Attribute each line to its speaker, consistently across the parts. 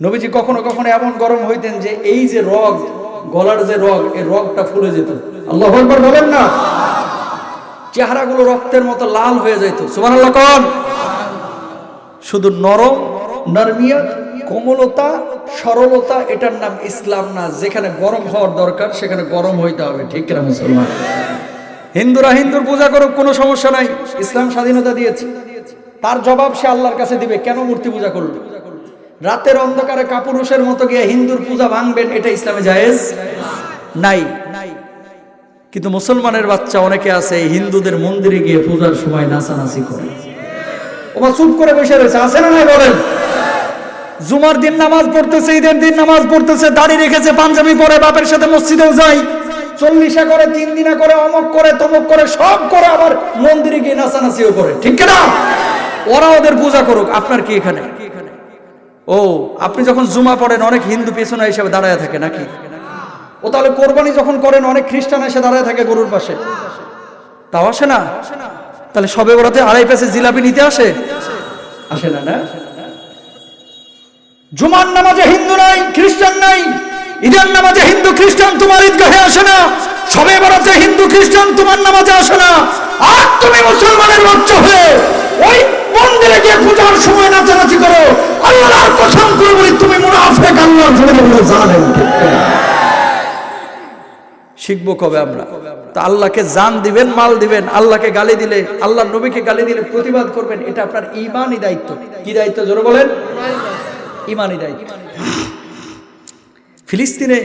Speaker 1: নবীজি কখনো কখনো এমন গরম হইতেন যে এই যে রগ, গলার যে রগ, এই রগটা ফুলে যেত। আল্লাহ বলেন না? চেহারাগুলো রক্তের মতো লাল হয়ে যেত সুমান শুধু নরম, নরমিয়া, কোমলতা, সরলতা, এটার নাম ইসলাম না। যেখানে গরম হওয়ার দরকার, সেখানে গরম হইতে হবে। ঠিক কিনা মুসলমান? হিন্দুরা হিন্দুর পূজা করুক, কোনো সমস্যা নাই। ইসলাম স্বাধীনতা দিয়েছে। তার জবাব সে আল্লাহর কাছে দিবে। কেন মূর্তি পূজা করল? রাতের অন্ধকারে কাপুরুষের মতো গিয়ে হিন্দুর পূজা ভাঙবেন, এটা ইসলামে জায়েজ? নাই। কিন্তু মুসলমানের বাচ্চা অনেকে আছে হিন্দুদের মন্দিরে গিয়ে পূজার সময় নাচানাচি করে। ওমা চুপ করে বসে রয়েছে, আছে না নাই বলেন? জুমার দিন নামাজ পড়তেছে, ঈদের দিন নামাজ পড়তেছে, দাড়ি রেখেছে, পাঞ্জাবি পরে, বাপের সাথে মসজিদেও যায়। চল্লিশা করে, তিন দিনা করে, অমক করে, তমক করে, সব করে আবার মন্দিরে গিয়ে নাচানাচিও করে। ঠিক না ওরা ওদের পূজা করুক, আপনার কি এখানে? ও, আপনি যখন জুমা পড়েন, অনেক হিন্দু পেছনে হিসাবে দাঁড়ায় থাকে নাকি? ও তাহলে কোরবানি যখন করেন, অনেক খ্রিস্টান এসে দাঁড়ায় থাকে গরুর পাশে। তাও আসে না? তাহলে সবে ওরাতে আড়াই পেছে জিলাপি নিতে আসে? আসে না না? জুমার নামাজে হিন্দু নাই, খ্রিস্টান নাই। ঈদের নামাজে হিন্দু খ্রিস্টান তোমার ঈদগাহে আসে না। সবে বরাতে হিন্দু খ্রিস্টান তোমার নামাজে আসে না। আর তুমি মুসলমানের হয়ে ওই মন্দিরে গিয়ে পূজার সময় নাচানাচি করো। আল্লাহর কসম করে বলি, তুমি মুনাফেক, আল্লাহর জমিনে বলে জানেন শিখব কবে আমরা? তা আল্লাহকে জান দিবেন, মাল দিবেন, আল্লাহকে গালি দিলে আল্লাহ নবীকে গালি দিলে প্রতিবাদ করবেন, এটা আপনার ইমানই দায়িত্ব। কি দায়িত্ব, জোরে বলেন? ইমানই দায়িত্ব। ফিলিস্তিনে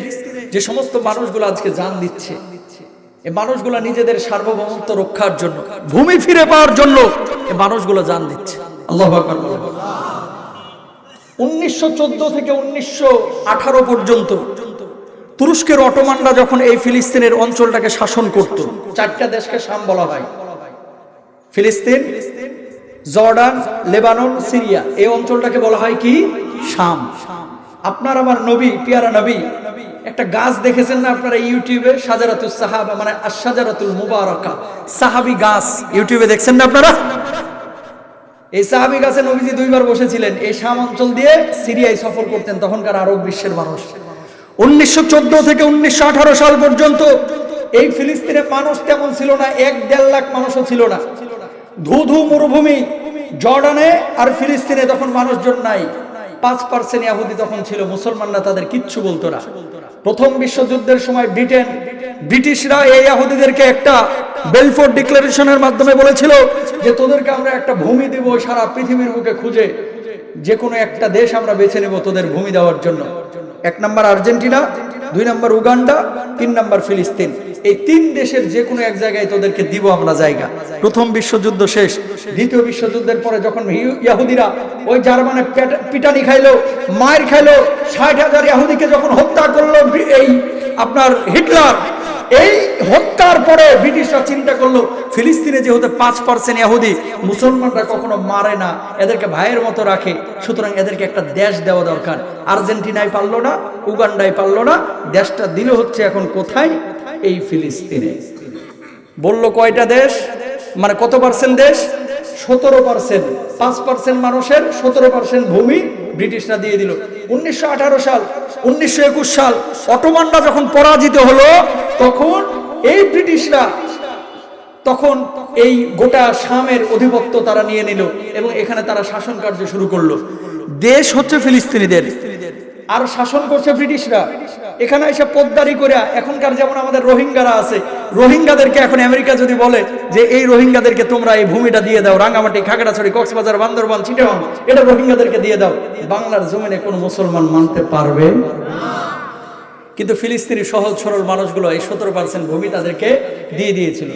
Speaker 1: যে সমস্ত মানুষগুলো আজকে জান দিচ্ছে এই মানুষগুলো নিজেদের সার্বভৌমত্ব রক্ষার জন্য ভূমি ফিরে পাওয়ার জন্য। এই মানুষগুলো জান দিচ্ছে। আল্লাহ উনিশশো থেকে উনিশশো পর্যন্ত তুরস্কের অটোমানরা যখন এই ফিলিস্তিনের অঞ্চলটাকে শাসন করত চারটা দেশকে শাম বলা হয়। ফিলিস্তিন জর্ডান লেবানন সিরিয়া এই অঞ্চলটাকে বলা হয় কি? শাম। আপনার আমার নবী, পিয়ারা নবী, একটা গাছ দেখেছেন না আপনারা ইউটিউবে? সাজারাতুল সাহাবা মানে আশাজারাতুল মুবারকা। সাহাবি গাছ, ইউটিউবে দেখছেন না আপনারা? এই সাহাবি গাছে নবীজি দুইবার বসেছিলেন। এই শাম অঞ্চল দিয়ে সিরিয়ায় সফর করতেন তখনকার আরব বিশ্বের মানুষ। উনিশশো চোদ্দ থেকে উনিশশো আঠারো সাল পর্যন্ত এই ফিলিস্তিনে মানুষ তেমন ছিল না, এক দেড় লাখ মানুষও ছিল না। ধু ধু মরুভূমি, জর্ডানে আর ফিলিস্তিনে তখন মানুষজন নাই। পাঁচ পার্সেন্ট ইয়াহুদি তখন ছিল, মুসলমানরা তাদের কিচ্ছু বলতো না। প্রথম বিশ্বযুদ্ধের সময় ব্রিটেন, ব্রিটিশরা এই ইয়াহুদিদেরকে একটা বেলফোর্ড ডিক্লারেশনের মাধ্যমে বলেছিল যে, তোদেরকে আমরা একটা ভূমি দেব, সারা পৃথিবীর বুকে খুঁজে। যে কোনো একটা দেশ আমরা বেছে নেব তোদের ভূমি দেওয়ার জন্য। এক নম্বর আর্জেন্টিনা, দুই নম্বর উগান্ডা, তিন নম্বর ফিলিস্তিন। এই তিন দেশের যে কোনো এক জায়গায় তোদেরকে দিব আমরা জায়গা। প্রথম বিশ্বযুদ্ধ শেষ। দ্বিতীয় বিশ্বযুদ্ধের পরে যখন ইয়াহুদিরা ওই জার্মানে পিটানি খাইলো মায়ের খাইলো, ষাট হাজার ইয়াহুদিকে যখন হত্যা করল এই আপনার হিটলার, এই হত্যার পরে ব্রিটিশরা চিন্তা করল, ফিলিস্তিনে যেহেতু পাঁচ পার্সেন্ট ইহুদি মুসলমানরা কখনো মারে না, এদেরকে ভাইয়ের মতো রাখে, সুতরাং এদেরকে একটা দেশ দেওয়া দরকার। আর্জেন্টিনায় পারল না, উগান্ডায় পারল না, দেশটা দিল হচ্ছে এখন কোথায়? এই ফিলিস্তিনে। বলল কয়টা দেশ? মানে কত পার্সেন্ট দেশ? সতেরো পার্সেন্ট পাঁচ পার্সেন্ট মানুষের, সতেরো পার্সেন্ট ভূমি ব্রিটিশরা দিয়ে দিল। উনিশশো আঠারো সাল, উনিশশো একুশ সাল অটোমানরা যখন পরাজিত হলো, তখন এই ব্রিটিশরা তখন এই গোটা শামের অধিপত্য তারা নিয়ে নিল এবং এখানে তারা শাসন কার্য শুরু করল। দেশ হচ্ছে ফিলিস্তিনিদের। আর শাসন করছে ব্রিটিশরা। এখানে এসে পদ্মারি করে এখনকার যেমন আমাদের রোহিঙ্গারা আছে, রোহিঙ্গাদেরকে এখন আমেরিকা যদি বলে যে এই রোহিঙ্গাদেরকে তোমরা এই ভূমিটা দিয়ে দাও রাঙ্গামাটি খাগড়াছড়ি, কক্সবাজার, বান্দরবান, চিটাগাং, এটা রোহিঙ্গাদেরকে দিয়ে দাও, বাংলার জমিনে কোনো মুসলমান মানতে পারবে? কিন্তু ফিলিস্তিনি সহজ সরল মানুষগুলো এই সতেরো পার্সেন্ট ভূমি তাদেরকে দিয়ে দিয়েছিল।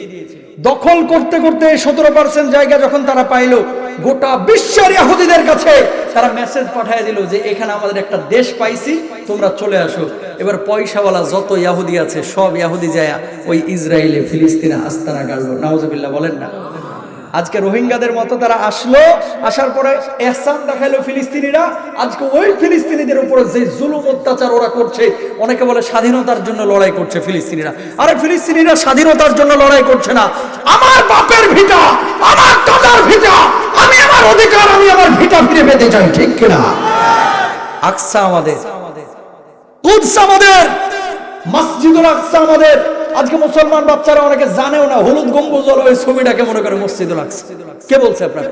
Speaker 1: দখল করতে করতে সতেরো পার্সেন্ট জায়গা যখন তারা পাইলো গোটা বিশ্বের ইহুদিদের কাছে তারা মেসেজ পাঠিয়ে দিল যে, এখানে আমাদের একটা দেশ পাইছি, তোমরা চলে আসো। এবার পয়সাওয়ালা যত ইয়াহুদি আছে, সব ইয়াহুদি যায় ওই ইসরায়েলে, ফিলিস্তিনে আস্তানা গাড়লো। নাওজবিল্লাহ বলেন না? আজকে রোহিঙ্গাদের মতো তারা আসলো, আসার পরে এহসান দেখাইলো ফিলিস্তিনিরা। আজকে ওই ফিলিস্তিনিদের উপরে যে জুলুম, অত্যাচার ওরা করছে, অনেকে বলে স্বাধীনতার জন্য লড়াই করছে ফিলিস্তিনিরা। আরে ফিলিস্তিনিরা স্বাধীনতার জন্য লড়াই করছে না। আমার বাপের ভিটা, আমার দাদার ভিটা আমার অধিকার আমি আমার ভিটা ফিরে পেতে চাই ঠিক কিনা? আকসা আমাদের। কুদস আমাদের মসজিদুল আকসা আমাদের। আজকে মুসলমান বাচ্চারা অনেকে জানেও না হলুদ গম্বুজ হলো ওই ছবিটাকে মনে করে মসজিদুল আকসা। কে বলছে আপনারা?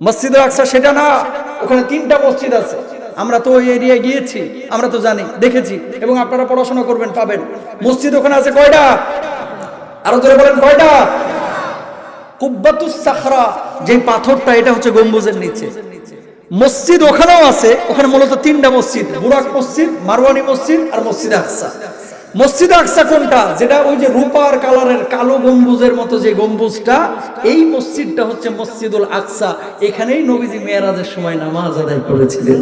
Speaker 1: মসজিদুল আকসা সেটা না ওখানে তিনটা মসজিদ আছে। আমরা তো ওই এরিয়ায় গিয়েছি আমরা তো জানি দেখেছি এবং আপনারা পড়াশোনা করবেন পাবেন। মসজিদ ওখানে আছে কয়টা? আরও জোরে বলেন কয়টা? কুব্বাতুস সাখরা যে পাথরটা, এটা হচ্ছে গম্বুজের নিচে। মসজিদ ওখানেও আছে, ওখানে মূলত তিনটা মসজিদ, বুরাক মসজিদ, মারওয়ানি মসজিদ আর মসজিদ আকসা। মসজিদ আকসা কোনটা? যেটা ওই যে রূপার কালারের কালো গম্বুজের মতো যে গম্বুজটা, এই মসজিদটা হচ্ছে মসজিদুল আকসা। এখানেই নবীজি মেয়েরাজের সময় নামাজ আদায় করেছিলেন।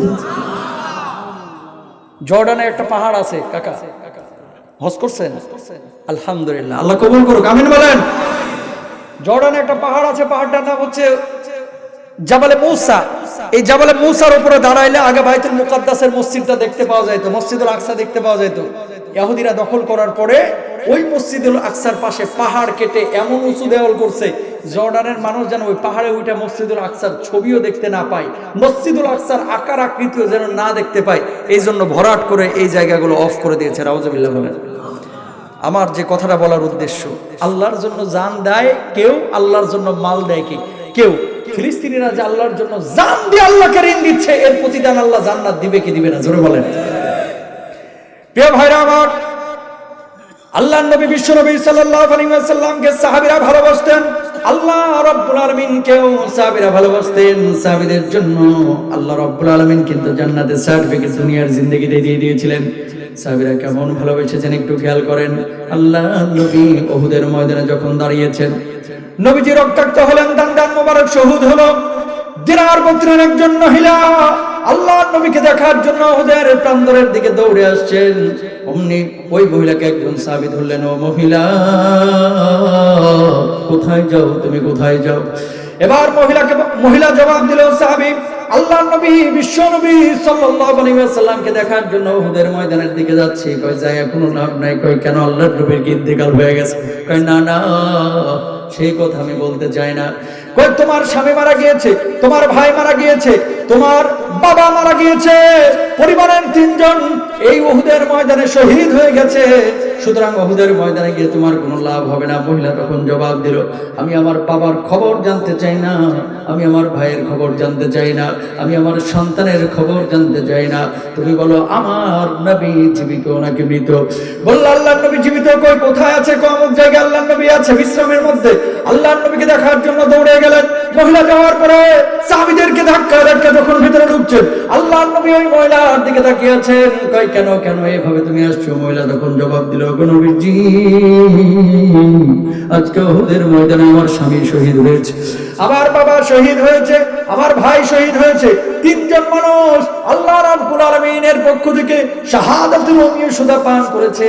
Speaker 1: জর্ডানে একটা পাহাড় আছে, কাকা। হজ করছেন? আলহামদুলিল্লাহ। আল্লাহ কবুল করুক, আমিন বলেন। জর্ডানে একটা পাহাড় আছে, পাহাড়টার নাম হচ্ছে জাবালে মৌসা। এই জাবালে মৌসার উপরে দাঁড়াইলে আগে বাইতুল মুকাদ্দাসের মসজিদটা দেখতে পাওয়া যাইতো, মসজিদুল আকসা দেখতে পাওয়া যাইতো। ইহুদিরা দখল করার পরে ওই মসজিদুল আকসার পাশে পাহাড় কেটে এমন উঁচু দেওয়াল করছে, জর্ডানের মানুষ যেন ওই পাহাড়ে উঠে মসজিদুল আকসার ছবিও দেখতে না পায়, মসজিদুল আকসার আকার আকৃতিও যেন না দেখতে পায় এই জন্য ভরাট করে এই জায়গাগুলো অফ করে দিয়েছে রাউজবিল্লাহ আমার যে কথাটা বলার উদ্দেশ্য, আল্লাহর জন্য জান দেয় কেউ, আল্লাহর জন্য মাল দেয় কি? কেউ। ফিলিস্তিনিরা যে আল্লাহর জন্য জান দিয়ে আল্লাহকে ঋণ দিচ্ছে, এর প্রতিদান আল্লাহ জান্নাত দিবে কি দিবে না? জোরে বলেন। প্রিয় ভাইরা আমার, আল্লাহ নবী বিশ্ব নবী সাল্লাল্লাহু আলাইহি ওয়াসাল্লামকে সাহাবীরা ভালোবাসতেন। আল্লাহ রাব্বুল আলামিনকেও সাহাবীরা ভালোবাসতেন। সাহাবীদের জন্য আল্লাহ রাব্বুল আলামিন কিন্তু জান্নাতের সার্টিফিকেট দুনিয়ার জিন্দেগিতে দিয়ে দিয়েছিলেন। সাহাবীরা কেমন ভালোবেসেছেন একটু খেয়াল করেন। আল্লাহ নবী ওহুদের ময়দানে যখন দাঁড়িয়েছেন, নবীজি রক্তাক্ত হলেন, দান দান মোবারক, শহীদ হলো। দিনার গোত্রের একজন মহিলা আল্লাহ নবীকে দেখার জন্য ওদের প্রান্তরের দিকে দৌড়ে আসছেন। অমনি ওই মহিলাকে একজন সাবি ধরলেন, ও মহিলা, কোথায় যাও? তুমি কোথায় যাও? এবার মহিলাকে মহিলা জবাব দিল, সাহাবি আল্লাহ নবী, বিশ্ব নবী সাল্লাল্লাহু আলাইহি ওয়াসাল্লামকে দেখার জন্য উহুদের ময়দানের দিকে যাচ্ছি। কই যায় কোনো লাভ নাই। কই কেন আল্লাহর নবীর ইন্তেকাল হয়ে গেছে? কই না না, সেই কথা আমি বলতে চাই না। কই, তোমার স্বামী মারা গিয়েছে, তোমার ভাই মারা গিয়েছে, তোমার বাবা মারা গিয়েছে, পরিবারের তিনজন এই ওহুদের ময়দানে শহীদ হয়ে গেছে। সুতরাং ওহুদের ময়দানে গিয়ে তোমার কোনো লাভ হবে না। মহিলা তখন জবাব দিল, আমি আমার বাবার খবর জানতে চাই না, আমি আমার ভাইয়ের খবর জানতে চাই না, আমি আমার সন্তানের খবর জানতে চাই না। তুমি বলো, আমার নবী জীবিত নাকি মৃত? বলল আল্লাহ নবী জীবিত কই? কোথায় আছে? কো অমুক জায়গায় আল্লাহ নবী আছে বিশ্রামের মধ্যে। আল্লাহ নবীকে দেখার জন্য দৌড়ে গেলেন, মহিলা যাওয়ার পরে সাহাবীদেরকে ধাক্কা ধাক্কা যখন ভিতরে ঢুকছেন আল্লাহ নবী ওই মহিলার দিকে তাকিয়ে আছেন কই কেন কেন এভাবে তুমি আসছো? মহিলা তখন জবাব দিল নবীজি, আজকে ওদের ময়দানে আমার স্বামী শহীদ হয়েছে। আমার বাবা শহীদ হয়েছে, আমার ভাই শহীদ হয়েছে। তিনজন মানুষ আল্লাহ রাব্বুল আলামিনের পক্ষ থেকে শাহাদাতুল অমিয় সুদা পান করেছে।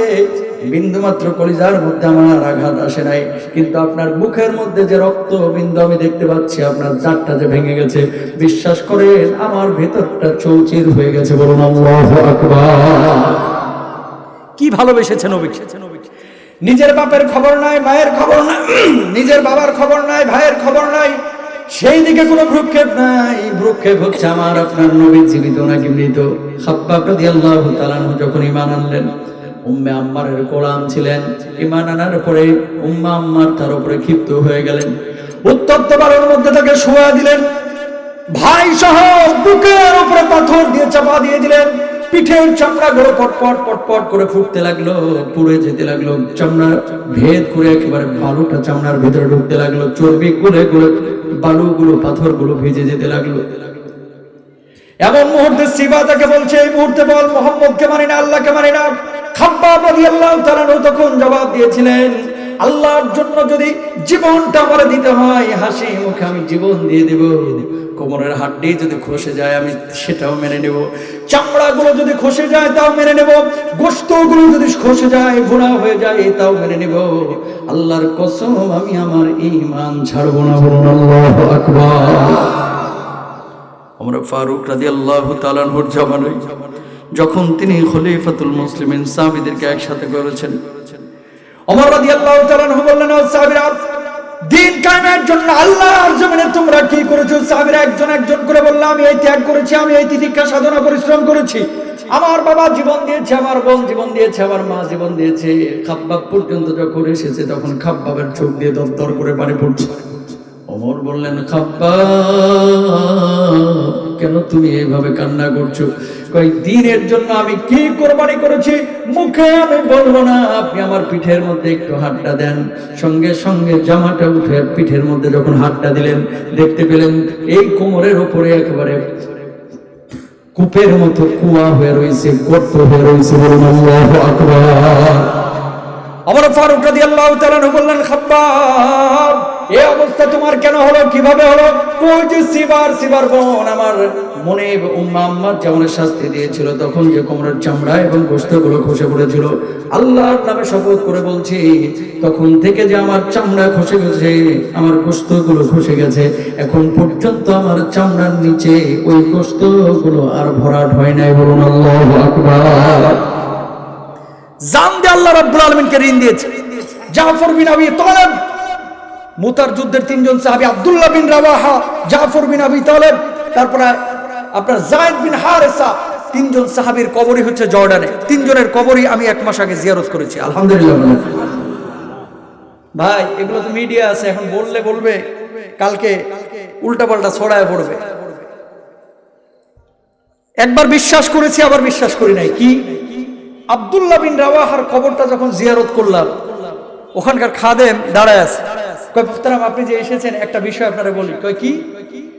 Speaker 1: বিন্দু মাত্র কলিজার মধ্যে আমার আঘাত আসে নাই। কিন্তু আপনার মুখের মধ্যে যে রক্ত বিন্দু আমি দেখতে পাচ্ছি আপনার জাতটা যে ভেঙে গেছে বিশ্বাস করেন আমার ভেতরটা চৌচির হয়ে গেছে বলুন কি ভালোবেসেছেন নিজের বাপের খবর নাই মায়ের খবর নাই নিজের বাবার খবর নাই ভাইয়ের খবর নাই সেই দিকে কোনো ভ্রুক্ষেপ নাই। ভ্রুক্ষেপ হচ্ছে আমার আপনার নবী জীবিত নাকি মৃত? খাব্বাব রাদিয়াল্লাহু তাআলা যখন ঈমান আনলেন উম্মে আম্মারের গোলাম ছিলেন, ঈমান আনার পরে উম্মা আম্মার তার উপরে ক্ষিপ্ত হয়ে গেলেন। উত্তপ্ত বালুর মধ্যে তাকে শোয়া দিলেন। ভাই সহ বুকের উপরে পাথর দিয়ে চাপা দিয়ে দিলেন। পিঠের চামড়া গুলো পটপট পটপট করে ফুটতে লাগল, পুড়ে যেতে লাগল। চামড়া ভেদ করে একেবারে বালুটা চামড়ার ভেতরে ঢুকতে লাগল। চর্বি গুলে গুলে বালুগুলো, পাথরগুলো ভেজে যেতে লাগল। এমন মুহূর্তে সিবা তাকে বলছে, এই মুহূর্তে বল, মোহাম্মদকে মানি না, আল্লাহকে মানি না। রাদিয়াল্লাহু তখন জবাব দিয়েছিলেন, আল্লাহর জন্য যদি জীবনটা আমার দিতে হয়, হাসি মুখে আমি জীবন দিয়ে দেব। কোমরের হাড্ডি যদি খসে যায়, আমি সেটাও মেনে নেব। চামড়াগুলো যদি খসে যায়, তাও মেনে নেব। গোস্তগুলো যদি খসে যায় ভুনা হয়ে যায়, তাও মেনে নেব। আল্লাহর কসম, আমি আমার ঈমান ছাড়বো না বলুন, আল্লাহু আকবার। আমরা ফারুক রাজি আল্লাহ তালানহুর জামানায় যখন তিনি খলিফাতুল মুসলিমিন সাহাবিদেরকে একসাথে করেছেন। অমর রাজি আল্লাহ বললেন সাহাবিরা, দিন কায়েমের জন্য আল্লাহর জমিনে তোমরা কি করেছ? সাহাবীরা একজন একজন করে বলল, আমি এই ত্যাগ করেছি, আমি এই তিতিক্ষা সাধনা পরিশ্রম করেছি। আমার বাবা জীবন দিয়েছে, আমার বোন জীবন দিয়েছে, আমার মা জীবন দিয়েছে। খাব্বাব পর্যন্ত যখন এসেছে, তখন খাব্বাবের চোখ দিয়ে দরদর করে পানি পড়ছে। ওমর বললেন খাব্বা কেন তুমি এইভাবে কান্না করছ? কই দিনের জন্য আমি কি কোরবানি করেছি? মুখে আমি বলব না, আপনি আমার পিঠের মধ্যে একটু হাতটা দেন। সঙ্গে সঙ্গে জামাটা উঠে পিঠের মধ্যে যখন হাতটা দিলেন, দেখতে পেলেন এই কোমরের ওপরে একেবারে কূপের মতো কুয়া হয়ে রয়েছে, গর্ত হয়ে রয়েছে বলুন আমার ফারুক রাদিয়াল্লাহু তাআলা বললেন খাব্বাব অবস্থা তোমার কেন হলো? কীভাবে হলো? আমার। মনে গোশতগুলো খসে গেছে এখন পর্যন্ত আমার চামড়ার নিচে ওই গোশতগুলো আর ভরাট হয় নাই। বলুন, আল্লাহু আল্লাহ রাব্বুল আলামিনকে ঋণ দিয়েছে। জাফর বিন আবি মুতার যুদ্ধের তিনজন সাহাবী, আব্দুল্লাহ বিন রাওয়াহা, জাফর বিন আবি তালেব, তারপরে আপনার জায়েদ বিন হারেসা, তিনজন সাহাবীর কবরই হচ্ছে জর্ডানে। তিনজনের কবরই আমি এক মাস আগে জিয়ারত করেছি, আলহামদুলিল্লাহ। ভাই, এগুলো তো মিডিয়া আছে, এখন বললে বলবে, কালকে উল্টাপাল্টা ছড়ায় পড়বে। একবার বিশ্বাস করেছি, আবার বিশ্বাস করি নাই। কি? আব্দুল্লাহ বিন রাওয়াহার কবরটা যখন জিয়ারত করলাম, ওখানকার খাদেম দাঁড়ায় আছে। কয় আপনি যে এসেছেন, একটা বিষয় আপনারা বলি। কয়, কি?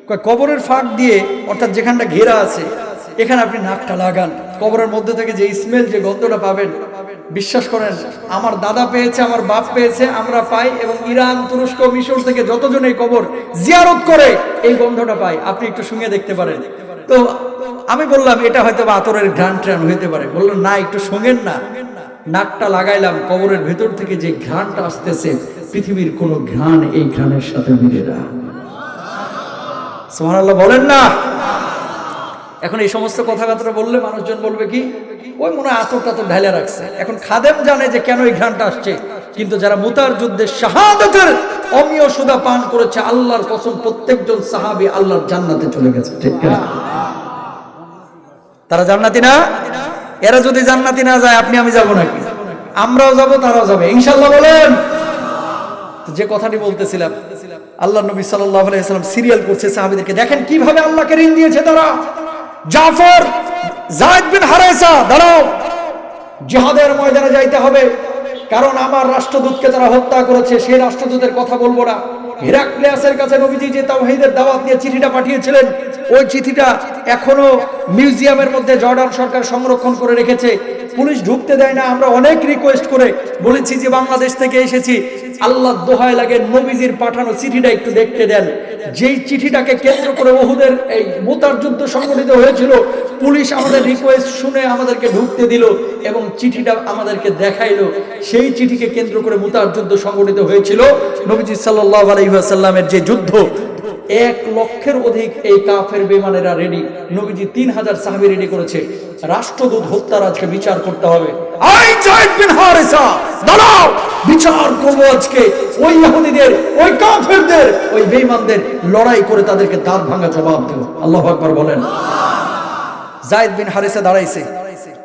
Speaker 1: কয়, কবরের ফাঁক দিয়ে, অর্থাৎ যেখানটা ঘেরা আছে, এখানে আপনি নাকটা লাগান। কবরের মধ্যে থেকে যে স্মেল যে গন্ধটা পাবেন, বিশ্বাস করেন, আমার দাদা পেয়েছে, আমার বাপ পেয়েছে, আমরা পাই এবং ইরান, তুরস্ক, মিশর থেকে যতজন এই কবর জিয়ারত করে, এই গন্ধটা পাই। আপনি একটু শুনে দেখতে পারেন। তো আমি বললাম, এটা হয়তো বা আতরের ঘ্রাণ ট্রান হইতে পারে। বলল, না, একটু শোঙেন না। নাকটা লাগাইলাম, কবরের ভেতর থেকে যে ঘ্রাণটা আসতেছে পৃথিবীর কোন ঘ্রাণ এই ঘ্রাণের সাথে মিলে না। সুবহানাল্লাহ, বলেন না। এখন এই সমস্ত কথাবার্তা বললে মানুষজন বলবে কি, ওই মনে হয় আতর টাতর ঢালে রাখছে। এখন খাদেম জানে যে কেন এই ঘ্রাণটা আসছে। কিন্তু যারা মুতার যুদ্ধে শাহাদতের অমীয় সুদা পান করেছে, আল্লাহর কসম প্রত্যেকজন সাহাবী আল্লাহর জান্নাতে চলে গেছে, ঠিক না? তারা জান্নাতি না? এরা যদি জান্নাতি না যায়, আপনি আমি যাব নাকি? আমরাও যাব, তারাও যাবে। ইনশাল্লাহ বলেন। তো যে কথাটি বলতেছিলাম, আল্লাহ নবী সাল্লাম সিরিয়াল করছে সাহাবীদেরকে, দেখেন কীভাবে আল্লাহকে ঋণ দিয়েছে তারা জাফর, জায়েদ হারেসা দাঁড়াও। জিহাদের ময়দানে যাইতে হবে, কারণ আমার রাষ্ট্রদূতকে তারা হত্যা করেছে সেই রাষ্ট্রদূতের কথা বলব না। হেরাক্লিয়াসের কাছে নবীজি যে তাওহীদের দাওয়াত নিয়ে চিঠিটা পাঠিয়েছিলেন ওই চিঠিটা এখনও মিউজিয়ামের মধ্যে জর্ডান সরকার সংরক্ষণ করে রেখেছে। পুলিশ ঢুকতে দেয় না, আমরা অনেক রিকোয়েস্ট করে বলেছি যে বাংলাদেশ থেকে এসেছি। আল্লাহ দোহায় লাগে নবীজির পাঠানো চিঠিটা একটু দেখতে দেন। যেই চিঠিটাকে কেন্দ্র করে ওহুদের এই মোতার যুদ্ধ সংগঠিত হয়েছিল, পুলিশ আমাদের রিকোয়েস্ট শুনে আমাদেরকে ঢুকতে দিল এবং চিঠিটা আমাদেরকে দেখাইলো। সেই চিঠিকে কেন্দ্র করে মুতার যুদ্ধ সংগঠিত হয়েছিল। নবীজি সাল্লাহ আলাইসাল্লামের যে যুদ্ধ এক লক্ষের অধিক এই কাফের বেমানেরা রেডি নবীজি তিন হাজার সাহাবি রেডি করেছে। রাষ্ট্রদূত হত্যার আজকে বিচার করতে হবে।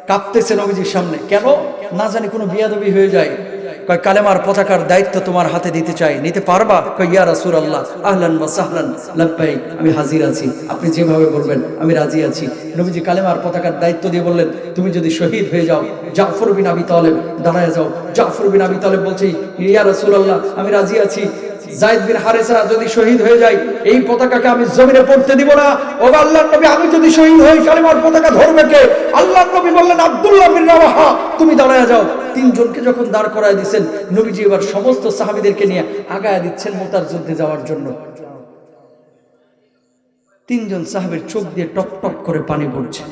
Speaker 1: কাঁপতেছে নবীজির সামনে। কেন? না জানি কোনো বিয়াদবি হয়ে যায়। কালেমার পতাকার দায়িত্ব তোমার হাতে দিতে চাই। নিতে পারবা? ইয়া রাসুল আল্লাহ আহলান বা সাহলান লাভাই আমি হাজির আছি। আপনি যেভাবে বলবেন, আমি রাজি আছি। নবীজি কালেমার পতাকার দায়িত্ব দিয়ে বললেন, তুমি যদি শহীদ হয়ে যাও, জাফর বিন আবি তালেব, দাঁড়ায় যাও। জাফর বিন আবি তালেব বলছি, ইয়া রাসুল আল্লাহ আমি রাজি আছি। জায়েদ বিন হারেসা যদি শহীদ হয়ে যায়, এই পতাকাকে আমি জমিনে পড়তে দিব না। ও নবী, আমি যদি শহীদ হই পতাকা ধরবে কে? নবী বললেন, আব্দুল্লাহ বিন রাওয়াহা, তুমি দাঁড়ায় যাও। তিনজনকে যখন দাঁড় করায় দিচ্ছেন নবীজি এবার সমস্ত সাহাবীদেরকে নিয়ে আগায় দিচ্ছেন মোতার যুদ্ধে যাওয়ার জন্য। তিনজন সাহাবের চোখ দিয়ে টপ টপ করে পানি পড়ছে।